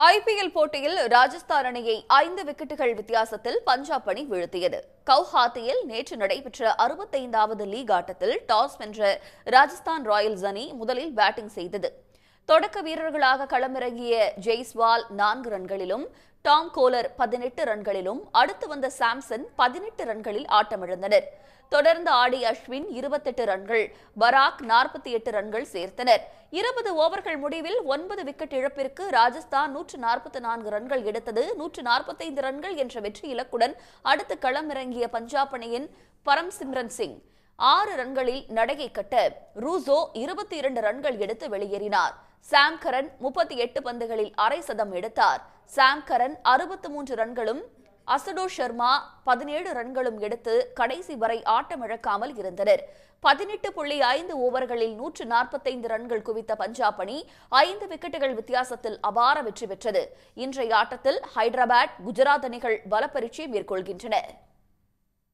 IPL போட்டியில் ராஜஸ்தான் அணியை ஐந்து விக்கெட்டுகள் வித்தியாசத்தில் பஞ்சாப் அணி வீழ்த்தியது. கவுஹாத்தியில் நேற்று நடைபெற்ற அறுபத்தைந்தாவது லீக் ஆட்டத்தில் டாஸ் வென்ற ராஜஸ்தான் ராயல்ஸ் அணி முதலில் பேட்டிங் செய்தது. தொடக்க வீரர்களாக களமிறங்கிய ஜெய்ஸ்வால் நான்கு ரன்களிலும் டாம் கோலர் பதினெட்டு ரன்களிலும் அடுத்து வந்த சாம்சன் பதினெட்டு ரன்களில் ஆட்டமிழந்தனர். தொடர்ந்து ஆடி அஸ்வின் இருபத்தெட்டு ரன்கள் பராக் நாற்பத்தி எட்டு ரன்கள் சேர்த்தனர். இருபது ஓவர்கள் முடிவில் ஒன்பது விக்கெட் இழப்பிற்கு ராஜஸ்தான் நூற்று நாற்பத்தி நான்கு ரன்கள் எடுத்தது. நூற்று நாற்பத்தைந்து ரன்கள் என்ற வெற்றி இலக்குடன் அடுத்து களமிறங்கிய பஞ்சாப் அணியின் பரம்சிம்ரன் சிங். ஆறு ரன்களில் நடையை கட்ட ரூசோ இருபத்தி இரண்டு ரன்கள் எடுத்து வெளியேறினார். சாம் கரன் முப்பத்தி எட்டு பந்துகளில் அரை சதம் எடுத்தார். சாம் கரன் அறுபத்து மூன்று ரன்களும் அசடோ ஷர்மா பதினேழு ரன்களும் எடுத்து கடைசி வரை ஆட்டமிழக்காமல் இருந்தனர். பதினெட்டு புள்ளி ஐந்து ஓவர்களில் நூற்று நாற்பத்தைந்து ரன்கள் குவித்த பஞ்சாப் அணி ஐந்து விக்கெட்டுகள் வித்தியாசத்தில் அபார வெற்றி பெற்றது. இன்றைய ஆட்டத்தில் ஹைதராபாத் குஜராத் அணிகள் பலப்பரீட்சை மேற்கொள்கின்றன.